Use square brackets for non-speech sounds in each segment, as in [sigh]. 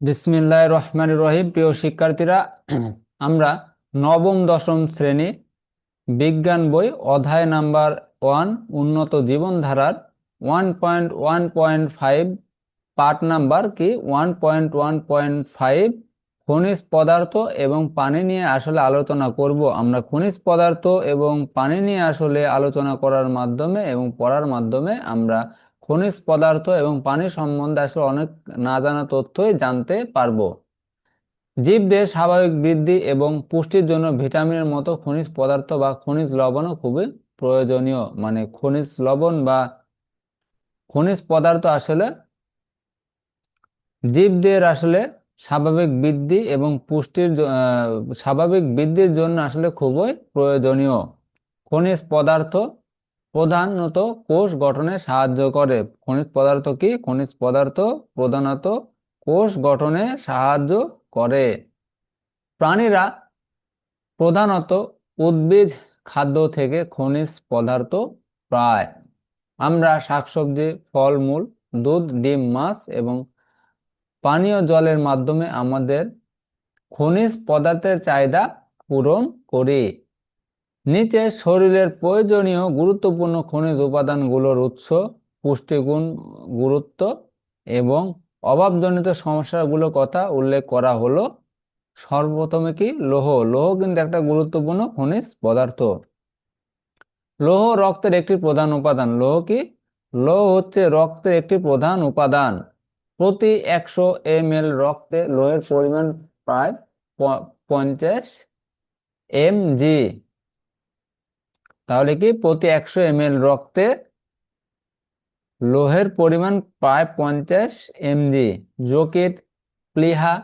বিসমিল্লাহ রহমান রহিম। প্রিয় শিক্ষার্থীরা, [clears throat] আমরা নবম, দশম শ্রেণি বিজ্ঞান বই অধ্যায় নাম্বার ওয়ান, উন্নত জীবনধারার one point one point five part number কি? One point one point five, খনিজ পদার্থ এবং পানি নিয়ে আসলে আলোচনা করব। আমরা খনিজ পদার্থ এবং পানি নিয়ে আসলে আলোচনা করার মাধ্যমে এবং পড়ার মাধ্যমে আমরা খনিজ পদার্থ এবং পানি সম্বন্ধে আসলে অনেক না জানা তথ্যই জানতে পারব। জীবদের স্বাভাবিক বৃদ্ধি এবং পুষ্টির জন্য ভিটামিনের মতো খনিজ পদার্থ বা খনিজ লবণও খুবই প্রয়োজনীয়। মানে খনিজ লবণ বা খনিজ পদার্থ আসলে জীবদের আসলে স্বাভাবিক বৃদ্ধি এবং পুষ্টির স্বাভাবিক বৃদ্ধির জন্য আসলে খুবই প্রয়োজনীয়। খনিজ পদার্থ প্রধানত কোষ গঠনে সাহায্য করে। খনিজ পদার্থ কি? খনিজ পদার্থ প্রধানত কোষ গঠনে সাহায্য করে। প্রাণীরা প্রধানত উদ্ভিদ, খাদ্য থেকে খনিজ পদার্থ পায়। আমরা শাকসবজি, ফলমূল, দুধ, ডিম, মাছ এবং পানীয় জলের মাধ্যমে আমাদের খনিজ পদার্থের চাহিদা পূরণ করি। নিচে শরীরের প্রয়োজনীয় গুরুত্বপূর্ণ খনিজ উপাদানগুলোর উৎস, পুষ্টিগুণ, গুরুত্ব এবং অভাবজনিত সমস্যাগুলোর কথা উল্লেখ করা হলো। সর্বপ্রথমে কি? লৌহ। লৌহ কিন্তু একটা গুরুত্বপূর্ণ খনিজ পদার্থ। লৌহ রক্তের একটি প্রধান উপাদান। লৌহ কি? লৌহ হচ্ছে রক্তের একটি প্রধান উপাদান। প্রতি একশো এম এল রক্তে লোহের পরিমাণ প্রায় পঞ্চাশ এম জি তাহলে কি প্রতি একশো এম রক্তে লোহের পরিমাণ প্রায় পঞ্চাশ এমজি যকৃৎ, প্লীহা,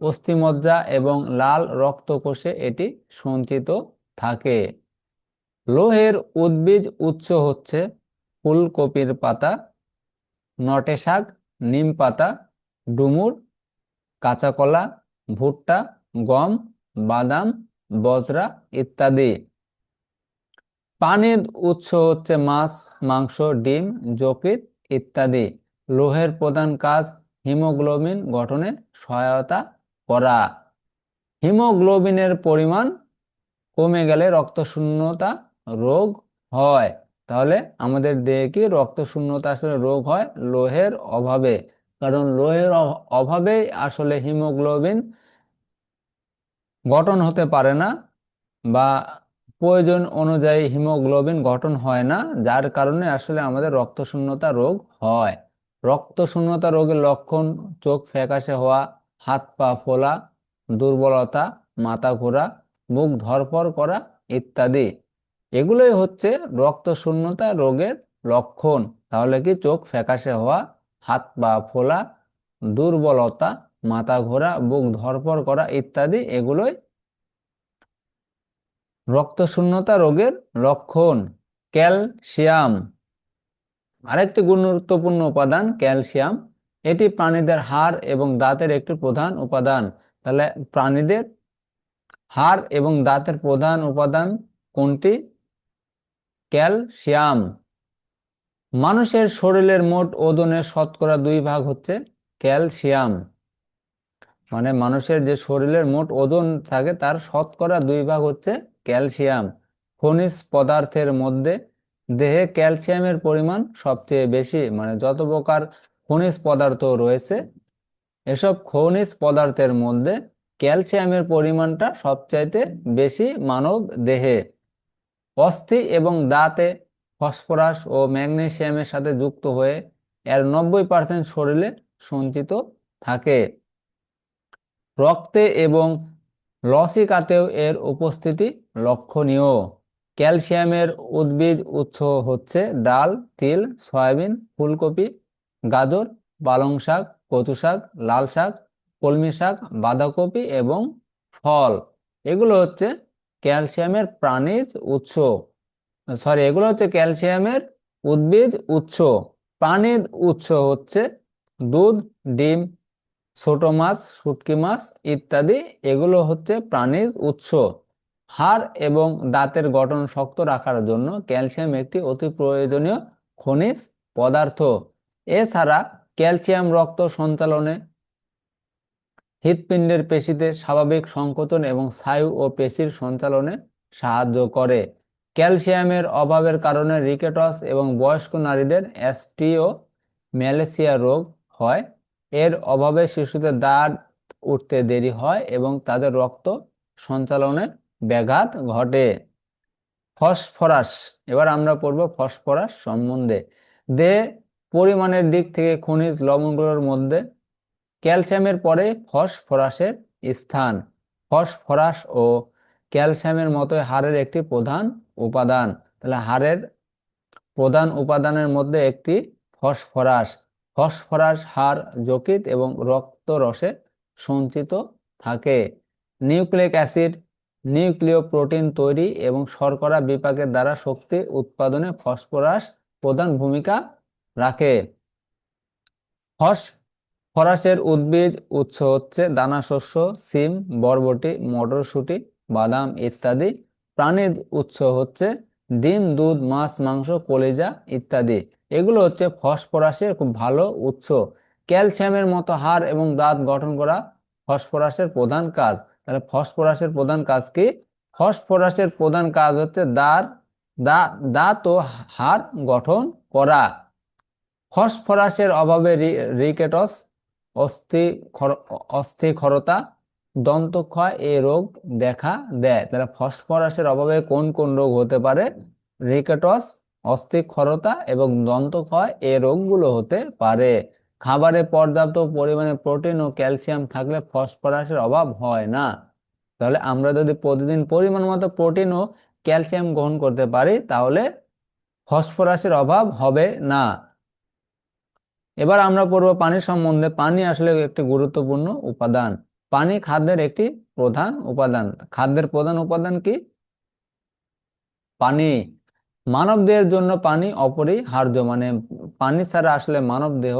অস্থিমজ্জা এবং লাল রক্তকোষে এটি সঞ্চিত থাকে। লোহের উদ্ভিজ উৎস হচ্ছে ফুলকপির পাতা, নটে শাক, নিম পাতা, ডুমুর কাঁচাকলা ভুট্টা, গম, বাদাম, বজরা ইত্যাদি। পানির উৎস হচ্ছে মাছ, মাংস, ডিম, যকৃৎ ইত্যাদি। লোহের প্রধান কাজ হিমোগ্লোবিন গঠনে সহায়তা করা। হিমোগ্লোবিনের পরিমাণ কমে গেলে রক্তশূন্যতা রোগ হয়। তাহলে আমাদের দেহে কি রক্তশূন্যতা আসলে রোগ হয়? লোহের অভাবে। কারণ লোহের অভ- অভাবেই আসলে হিমোগ্লোবিন গঠন হতে পারে না বা প্রয়োজন অনুযায়ী হিমোগ্লোবিন গঠন হয় না, যার কারণে আসলে আমাদের রক্তশূন্যতা রোগ হয়। রক্তশূন্যতা রোগের লক্ষণ চোখ ফ্যাকাশে হওয়া, হাত পা ফোলা, দুর্বলতা, মাথা ঘোরা মুখ ধরফর করা ইত্যাদি। এগুলোই হচ্ছে রক্তশূন্যতা রোগের লক্ষণ। তাহলে কি চোখ ফ্যাকাশে হওয়া, হাত পা ফোলা, দুর্বলতা, মাথা ঘোরা, বুক ধরফর করা ইত্যাদি এগুলোই রক্তশূন্যতা রোগের লক্ষণ, ক্যালসিয়াম। আরেকটি গুরুত্বপূর্ণ উপাদান, ক্যালসিয়াম। এটি প্রাণীদের হাড় এবং দাঁতের একটি প্রধান উপাদান। তাহলে প্রাণীদের হাড় এবং দাঁতের প্রধান উপাদান কোনটি? ক্যালসিয়াম। মানুষের শরীরের মোট ওজনের শতকরা দুই ভাগ হচ্ছে ক্যালসিয়াম। মানে মানুষের যে শরীরের মোট ওজন থাকে, তার শতকরা দুই ভাগ হচ্ছে ক্যালসিয়াম খনিজ পদার্থের মধ্যে দেহে ক্যালসিয়ামের পরিমাণ সবচেয়ে বেশি মানে যত প্রকার খনিজ পদার্থ রয়েছে, এসব খনিজ পদার্থের মধ্যে ক্যালসিয়ামের পরিমাণটা সবচাইতে বেশি মানব দেহে। অস্থি এবং দাঁতে ফসফরাস ও ম্যাগনেসিয়ামের সাথে যুক্ত হয়ে এর নব্বই পার্সেন্ট শরীরে সঞ্চিত থাকে। রক্তে এবং লসিকাতেও এর উপস্থিতি লক্ষণীয়। ক্যালসিয়ামের উদ্ভিজ উৎস হচ্ছে ডাল, তিল, সয়াবিন, ফুলকপি, গাজর, পালং শাক, কচু শাক, লাল শাক, কলমি শাক, বাঁধাকপি এবং ফল। এগুলো হচ্ছে ক্যালসিয়ামের প্রাণীজ উৎস। সরি, এগুলো হচ্ছে ক্যালসিয়ামের উদ্ভিজ উৎস। প্রাণীর উৎস হচ্ছে দুধ, ডিম ছোট মাছ, শুটকি মাছ ইত্যাদি, এগুলো হচ্ছে প্রাণীর উৎস। হাড় এবং দাঁতের গঠন শক্ত রাখার জন্য ক্যালসিয়াম একটি অতি প্রয়োজনীয় খনিজ পদার্থ। এছাড়া ক্যালসিয়াম রক্ত সঞ্চালনে হৃৎপিণ্ডের পেশিতে স্বাভাবিক সংকোচন এবং স্নায়ু ও পেশির সঞ্চালনে সাহায্য করে। ক্যালসিয়ামের অভাবের কারণে রিকেটস এবং বয়স্ক নারীদের অ্যাস্টিও ম্যালেসিয়া রোগ হয়। এর অভাবে শিশুদের দাঁত উঠতে দেরি হয় এবং তাদের রক্ত সঞ্চালনে ব্যাঘাত ঘটে। ফসফরাস, এবার আমরা পড়ব ফসফরাস সম্বন্ধে। দে পরিমাণের দিক থেকে খনিজ লবণগুলোর মধ্যে ক্যালসিয়ামের পরে ফসফরাসের স্থান। ফসফরাস ও ক্যালসিয়ামের মতোই হাড়ের একটি প্রধান উপাদান। তাহলে হাড়ের প্রধান উপাদানের মধ্যে একটি ফসফরাস। ফসফরাস, হাড় যকৃত এবং রক্তরসে সঞ্চিত থাকে। নিউক্লিক অ্যাসিড নিউক্লিয় প্রোটিন তৈরি এবং শর্করা বিপাকের দ্বারা শক্তি উৎপাদনে ফসফরাস প্রধান ভূমিকা রাখে। ফসফরাসের উদ্ভিদ উৎস হচ্ছে দানা শস্য সিম, বরবটি, মটরশুঁটি, বাদাম ইত্যাদি। প্রাণীর উৎস হচ্ছে ডিম, দুধ, মাছ, মাংস, কলিজা ইত্যাদি। এগুলো হচ্ছে ফসফরাসের খুব ভালো উৎস। ক্যালসিয়ামের মতো হাড় এবং দাঁত গঠন করা ফসফরাসের প্রধান কাজ। তাহলে ফসফরাসের প্রধান কাজ কি? ফসফরাসের প্রধান কাজ হচ্ছে দাঁত দাঁত ও হাড় গঠন করা। ফসফরাসের অভাবে রিকেটস, অস্থি অস্থিক্ষরতা দন্তক্ষয় এ রোগ দেখা দেয়। তাহলে ফসফরাসের অভাবে কোন কোন রোগ হতে পারে? রিকেটস অস্থিক্ষরতা এবং দন্তক্ষয় এ রোগগুলো হতে পারে। খাবারে পর্যাপ্ত পরিমাণে প্রোটিন ও ক্যালসিয়াম থাকলে ফসফরাসের অভাব হয় না। তাহলে আমরা যদি প্রতিদিন পরিমাণ মতো প্রোটিন ও ক্যালসিয়াম গ্রহণ করতে পারি, তাহলে ফসফরাসের অভাব হবে না। এবার আমরা পড়ব পানি সম্বন্ধে। পানি আসলে একটি গুরুত্বপূর্ণ উপাদান। পানি খাদ্যের একটি প্রধান উপাদান। খাদ্যের প্রধান উপাদান কি? পানি। মানব দেহের জন্য পানি অপরিহার্য মানে পানি ছাড়া আসলে মানব দেহ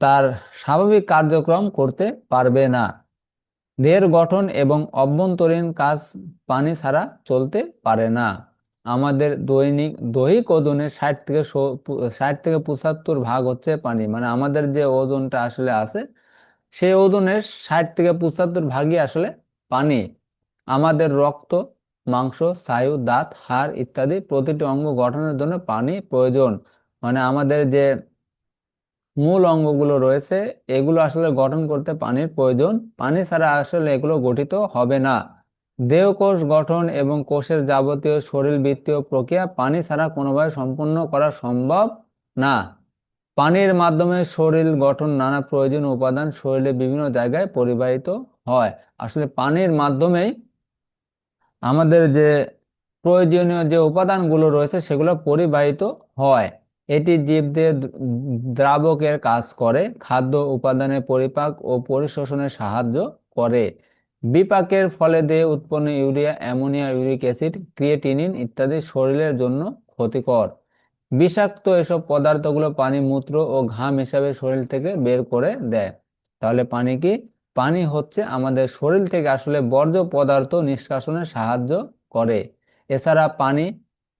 তার স্বাভাবিক কার্যক্রম করতে পারবে না। দেহের গঠন এবং অভ্যন্তরীণ কাজ পানি ছাড়া চলতে পারে না। আমাদের দৈনিক, দৈহিক ওজনের ষাট থেকে ষাট থেকে পঁচাত্তর ভাগ হচ্ছে পানি মানে আমাদের যে ওজনটা আসলে আছে, সেই ওজনের ষাট থেকে পঁচাত্তর ভাগই আসলে পানি। আমাদের রক্ত মাংস স্নায়ু দাঁত, হাড় ইত্যাদি প্রতিটি অঙ্গ গঠনের জন্য পানি প্রয়োজন। মানে আমাদের যে মূল অঙ্গগুলো রয়েছে, এগুলো আসলে গঠন করতে পানির প্রয়োজন। পানি ছাড়া আসলে এগুলো গঠিত হবে না। দেহকোষ গঠন এবং কোষের যাবতীয় শরীরবৃত্তীয় প্রক্রিয়া পানি ছাড়া কোনোভাবে সম্পূর্ণ করা সম্ভব না। পানির মাধ্যমে শরীর গঠন নানা প্রয়োজনীয় উপাদান শরীরে বিভিন্ন জায়গায় পরিবাহিত হয়। আসলে পানির মাধ্যমেই আমাদের যে প্রয়োজনীয় যে উপাদানগুলো রয়েছে সেগুলো পরিবাহিত হয়। এটি জীবদের দ্রাবকের কাজ করে, খাদ্য উপাদানের পরিপাক ও পরিশোষণে সাহায্য করে। বিপাকের ফলে দেহে উৎপন্ন urea, ammonia, uric acid, creatinine ইত্যাদি শরীরের জন্য ক্ষতিকর। বিষাক্ত এসব পদার্থগুলো পানি, মূত্র ও ঘাম হিসাবে শরীর থেকে বের করে দেয়। তাহলে পানি কি? পানি হচ্ছে আমাদের শরীর থেকে আসলে বর্জ্য পদার্থ নিষ্কাশনে সাহায্য করে। এছাড়া পানি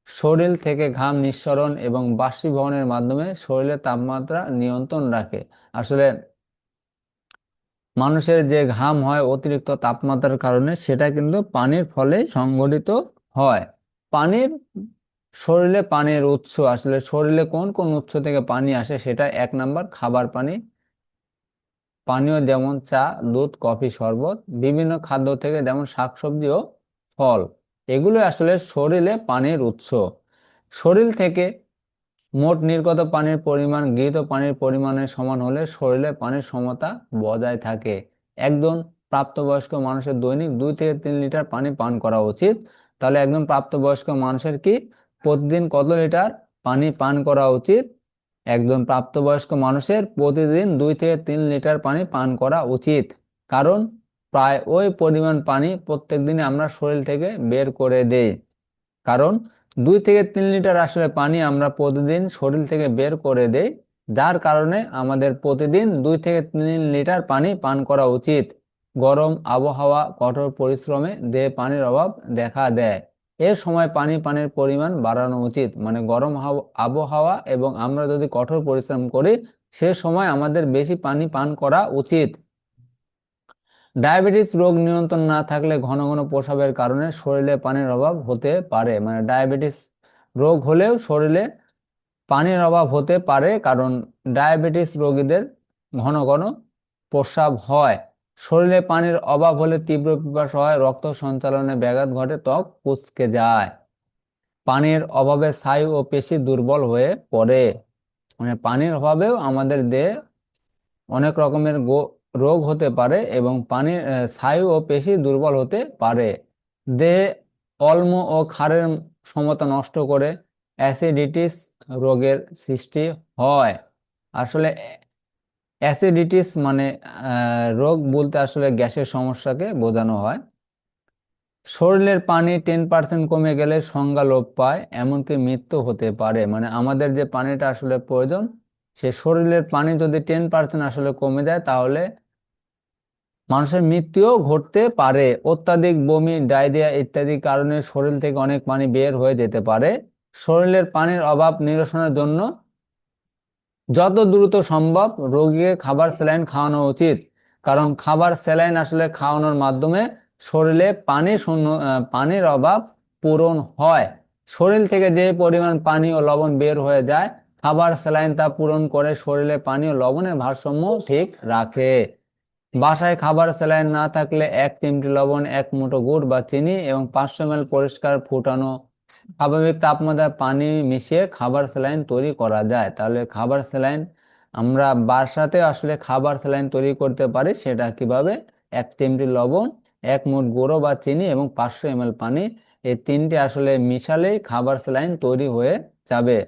শরীর থেকে ঘাম নিঃসরণ এবং বাষ্পীভবনের মাধ্যমে শরীরের তাপমাত্রা নিয়ন্ত্রণ রাখে। আসলে মানুষের যে ঘাম হয় অতিরিক্ত তাপমাত্রার কারণে সেটা কিন্তু পানির ফলে সংঘটিত হয়। পানির শরীরে পানির উৎস, আসলে শরীরে কোন কোন উৎস থেকে পানি আসে সেটা এক নাম্বার খাবার পানি। পানীয় যেমন চা, দুধ, কফি, শরবত, বিভিন্ন খাদ্য থেকে যেমন শাকসবজি ও ফল এগুলো আসলে শরীরে পানির উৎস। শরীর থেকে মোট নির্গত পানির পরিমাণ, গৃহীত পানির পরিমাণের সমান হলে শরীরে পানির সমতা বজায় থাকে। একজন প্রাপ্তবয়স্ক মানুষের দৈনিক দুই থেকে তিন লিটার পানি পান করা উচিত। তাহলে একজন প্রাপ্তবয়স্ক মানুষের কি প্রতিদিন কত লিটার পানি পান করা উচিত? একজন প্রাপ্তবয়স্ক মানুষের প্রতিদিন দুই থেকে তিন লিটার পানি পান করা উচিত। কারণ প্রায় ওই পরিমাণ পানি প্রত্যেক দিনে আমরা শরীর থেকে বের করে দেই। কারণ দুই থেকে তিন লিটার আসলে পানি আমরা প্রতিদিন শরীর থেকে বের করে দেই, যার কারণে আমাদের প্রতিদিন দুই থেকে তিন লিটার পানি পান করা উচিত। গরম আবহাওয়া, কঠোর পরিশ্রমে দেহে পানির অভাব দেখা দেয়। এ সময় পানি পানির পরিমাণ বাড়ানো উচিত। মানে গরম আবহাওয়া এবং আমরা যদি কঠোর পরিশ্রম করি, সে সময় আমাদের বেশি পানি পান করা উচিত। ডায়াবেটিস রোগ নিয়ন্ত্রণ না থাকলে ঘন ঘন প্রস্রাবের কারণে শরীরে পানির অভাব হতে পারে। মানে ডায়াবেটিস রোগ হলেও শরীরে পানির অভাব হতে পারে, কারণ ডায়াবেটিস রোগীদের ঘন ঘন প্রস্রাব হয়। শরীরে পানির অভাব হলে তীব্র পিপাসা হয়, রক্ত সঞ্চালনে ব্যাঘাত ঘটে, ত্বক কুচকে যায়। পানির অভাবে স্নায়ু ও পেশি দুর্বল হয়ে পড়ে। মানে পানির অভাবেও আমাদের দেহে অনেক রকমের রোগ হতে পারে এবং পানির স্নায়ু ও পেশি দুর্বল হতে পারে। দেহে অল্ম ও ক্ষারের সমতা নষ্ট করে অ্যাসিডিটিস রোগের সৃষ্টি হয়। আসলে অ্যাসিডিটিস মানে রোগ বলতে আসলে গ্যাসের সমস্যাকে বোঝানো হয়। শরীরের পানি টেন পার্সেন্ট কমে গেলে সংজ্ঞা লোপ পায়, এমনকি মৃত্যু হতে পারে। মানে আমাদের যে পানিটা আসলে প্রয়োজন, সে শরীরের পানি যদি টেন পার্সেন্ট আসলে কমে যায়, তাহলে মানুষের মৃত্যুও ঘটতে পারে। অত্যাধিক বমি, ডায়রিয়া ইত্যাদি কারণে শরীর থেকে অনেক পানি বের হয়ে যেতে পারে। শরীরের পানির অভাব নিরসনের জন্য যত দ্রুত সম্ভব রোগীকে খাবার স্যালাইন খাওয়ানো উচিত। কারণ খাবার স্যালাইন আসলে খাওয়ানোর মাধ্যমে শরীরে পানি শূন্য পানির অভাব পূরণ হয়। শরীর থেকে যে পরিমাণ পানি ও লবণ বের হয়ে যায়, খাবার স্যালাইন তা পূরণ করে শরীরে পানি ও লবণের ভারসাম্য ঠিক রাখে। বাসায় খাবার স্যালাইন না থাকলে এক চিমটি লবণ, এক মুঠো গুড় বা চিনি এবং পাঁচশো এম পরিষ্কার ফুটানো স্বাভাবিক তাপমাত্রায় পানি মিশিয়ে খাবার স্যালাইন তৈরি করা যায়। তাহলে খাবার স্যালাইন আমরা বাসাতে আসলে খাবার স্যালাইন তৈরি করতে পারি, সেটা কীভাবে? এক চিমটি লবণ, এক মুঠ গুঁড়ো বা চিনি এবং পাঁচশো এমএল পানি, এই তিনটি আসলে মিশালেই খাবার স্যালাইন তৈরি হয়ে যাবে।